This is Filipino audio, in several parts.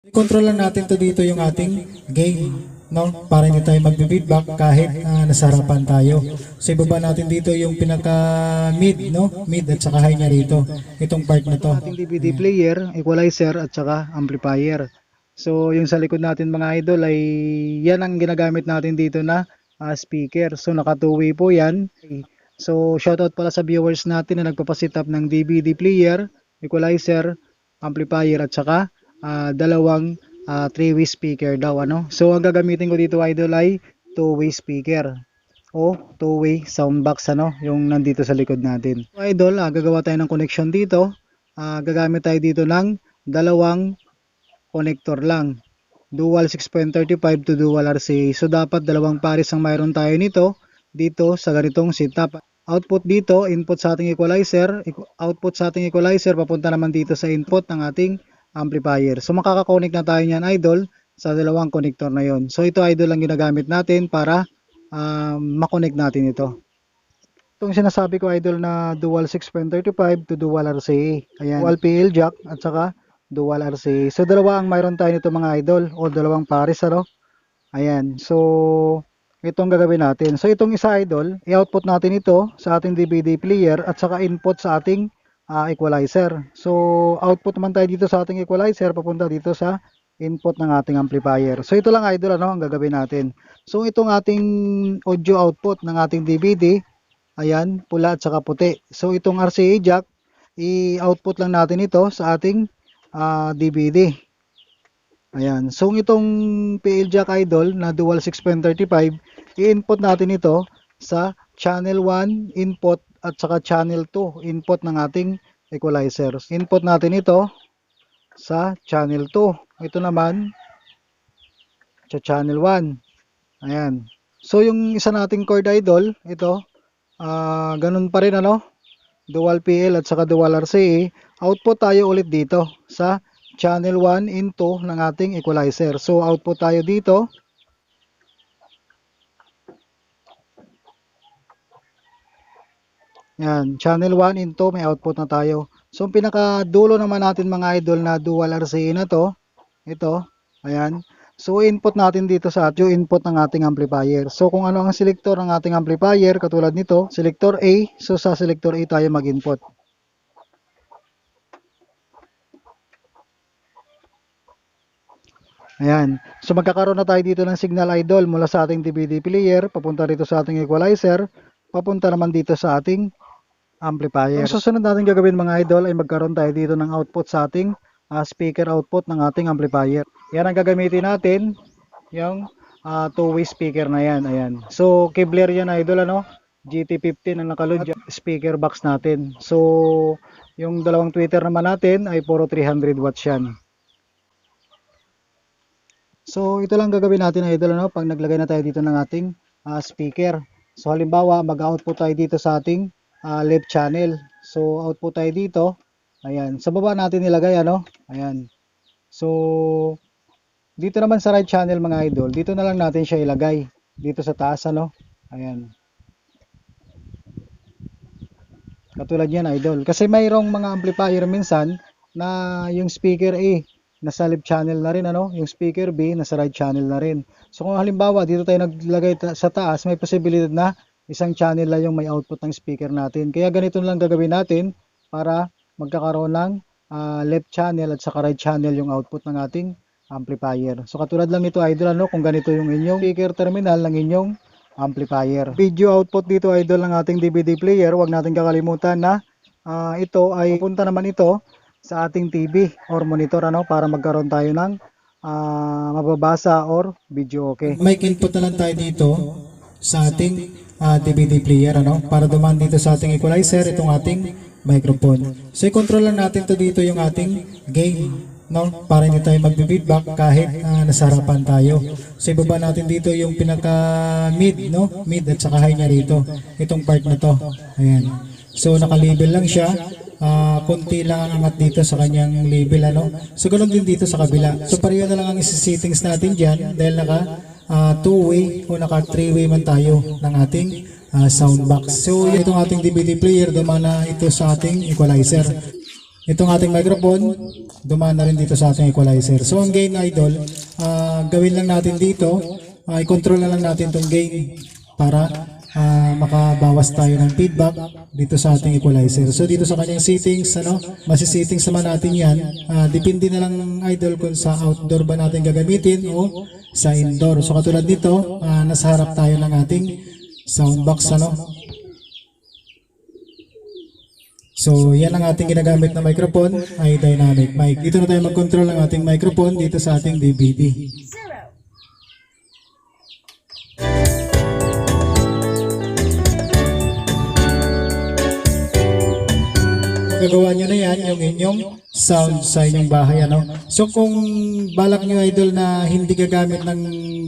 I-control lang natin to dito yung ating gain, no? Para hindi tayo magbe-feedback kahit ah, nasa harapan tayo. So ibaba natin dito yung pinaka mid, no? Mid at saka high niya rito. Itong part na to. ating DVD player, equalizer at saka amplifier. So yung sa likod natin mga idol ay yan ang ginagamit natin dito na ah, speaker. So naka two-way po yan. So shoutout pala sa viewers natin na nagpapasit up ng DVD player, equalizer, amplifier at saka ah, dalawang ah, three-way speaker daw ano. So ang gagamitin ko dito idol ay two-way speaker o two-way sound box ano, yung nandito sa likod natin. So, idol, ah, gagawa tayo ng connection dito. Ah, gagamit tayo dito ng dalawang connector lang. Dual 6.35 to dual RCA. So dapat dalawang pares ang mayroon tayo nito dito sa ganitong setup. Output dito, input sa ating equalizer, equ- output sa ating equalizer papunta naman dito sa input ng ating amplifier. So makaka-connect na tayo niyan idol sa dalawang connector na yon. So ito idol ang ginagamit natin para um, makonect natin ito. Itong sinasabi ko idol na dual 6.35 to dual RCA. Ayan. Dual PL jack at saka dual RCA. So dalawa ang mayroon tayo nito mga idol o dalawang pares ano. Ayan. So itong gagawin natin. So itong isa idol, i-output natin ito sa ating DVD player at saka input sa ating ah, equalizer. So output naman tayo dito sa ating equalizer papunta dito sa input ng ating amplifier. So ito lang idol ano ang gagawin natin. So itong ating audio output ng ating DVD, ayan, pula at saka puti. So itong RCA jack, i-output lang natin ito sa ating ah, DVD. Ayan. So itong PL jack idol na dual 6.35, i-input natin ito sa channel 1 input at saka channel 2 input ng ating equalizer. Input natin ito sa channel 2. Ito naman sa channel 1. Ayan. So yung isa nating chord idol, ito, ah ganun pa rin ano, dual PL at saka dual RCA, output tayo ulit dito sa channel 1 into ng ating equalizer. So output tayo dito. Yan, channel 1 into may output na tayo. So pinakadulo naman natin mga idol na dual RCA na to, ito, ayan. So input natin dito sa audio input ng ating amplifier. So kung ano ang selector ng ating amplifier, katulad nito, selector A, so sa selector A tayo mag-input. Ayan. So magkakaroon na tayo dito ng signal idol mula sa ating DVD player, papunta dito sa ating equalizer, papunta naman dito sa ating amplifier. Ang susunod natin gagawin mga idol ay magkaroon tayo dito ng output sa ating ah, speaker output ng ating amplifier. Yan ang gagamitin natin, yung ah, two-way speaker na yan. Ayan. So Kevlar yan idol ano, GT15 ang nakaload dyan, speaker box natin. So yung dalawang tweeter naman natin ay puro 300 watts yan. So ito lang gagawin natin idol ano pag naglagay na tayo dito ng ating ah, speaker. So halimbawa mag-output tayo dito sa ating ah, left channel. So output tayo dito. Ayan, sa baba natin nilagay ano. Ayan. So dito naman sa right channel mga idol, dito na lang natin siya ilagay. Dito sa taas ano. Ayan. Katulad yan idol. Kasi mayroong mga amplifier minsan na yung speaker A nasa left channel na rin ano, yung speaker B nasa right channel na rin. So kung halimbawa dito tayo naglagay ta- sa taas, may posibilidad na isang channel lang yung may output ng speaker natin. Kaya ganito lang gagawin natin para magkakaroon ng ah, left channel at saka right channel yung output ng ating amplifier. So katulad lang nito idol ano, kung ganito yung inyong speaker terminal ng inyong amplifier. Video output dito idol ng ating DVD player, huwag natin kakalimutan na ah, ito ay punta naman ito sa ating TV or monitor ano para magkaroon tayo ng ah, mababasa or video okay. Mic input na lang tayo dito sa ating ah, DVD player ano para dumaan dito sa ating equalizer itong ating microphone. So i-control lang natin to dito yung ating gain no para hindi tayo magbe-feedback kahit ah, nasa harapan tayo. So ibaba natin dito yung pinaka mid no mid at saka high niya rito itong part na to. Ayan. So naka-label lang siya. Ah, konti lang ang angat dito sa kanyang label ano. So ganoon din dito sa kabila. So pareho na lang ang settings natin diyan dahil naka ah, two-way o naka three-way man tayo ng ating ah, sound box. So itong ating DVD player dumana ito sa ating equalizer. itong ating microphone, dumaan na rin dito sa ating equalizer. So ang gain idol, ah, gawin lang natin dito, ah, i-control na lang natin itong gain para ah, makabawas tayo ng feedback dito sa ating equalizer. So dito sa kanyang settings, ano, masi-settings naman natin yan. Ah, depende na lang idol kung sa outdoor ba natin gagamitin o sa indoor. So katulad dito, ah, nasa harap tayo ng ating soundbox, ano, So, yan ang ating ginagamit na microphone ay dynamic mic. Dito na tayo mag-control ng ating microphone dito sa ating DVD. Gagawa nyo na yan yung inyong sound sa inyong bahay. Ano? So kung balak nyo idol na hindi gagamit ng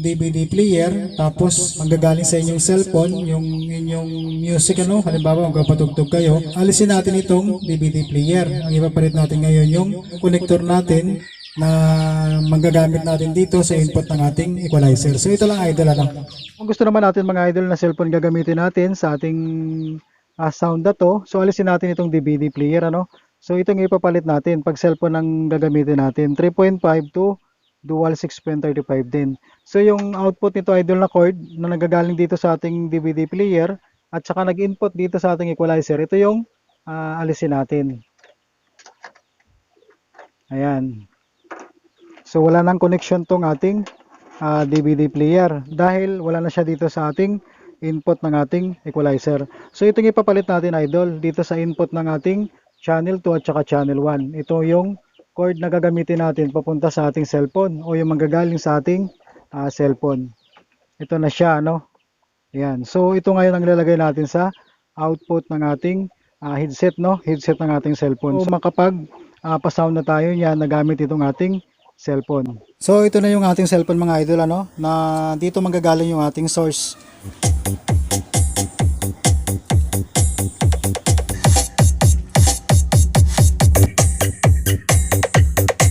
DVD player tapos manggagaling sa inyong cellphone yung inyong music ano halimbawa magpapatugtog kayo alisin natin itong DVD player ang ipapalit natin ngayon yung connector natin na manggagamit natin dito sa input ng ating equalizer so ito lang idol ano Kung gusto naman natin mga idol na cellphone gagamitin natin sa ating ah, sound na to, so alisin natin itong DVD player ano. So itong ipapalit natin pag cellphone ang gagamitin natin 3.5 to dual 6.35 din. So yung output nito idol na cord na nagagaling dito sa ating DVD player at saka nag-input dito sa ating equalizer, ito yung ah, alisin natin. Ayan. So wala nang connection tong ating ah, DVD player dahil wala na siya dito sa ating input ng ating equalizer. So itong ipapalit natin idol dito sa input ng ating channel 2 at saka channel 1. Ito yung cord na gagamitin natin papunta sa ating cellphone o yung manggagaling sa ating ah, cellphone. Ito na siya no. Ayan. So ito ngayon ang ilalagay natin sa output ng ating ah, headset no, headset ng ating cellphone. So makapag ah, pa-sound na tayo niyan na gamit itong ating cellphone. So ito na yung ating cellphone mga idol ano na dito manggagaling yung ating source.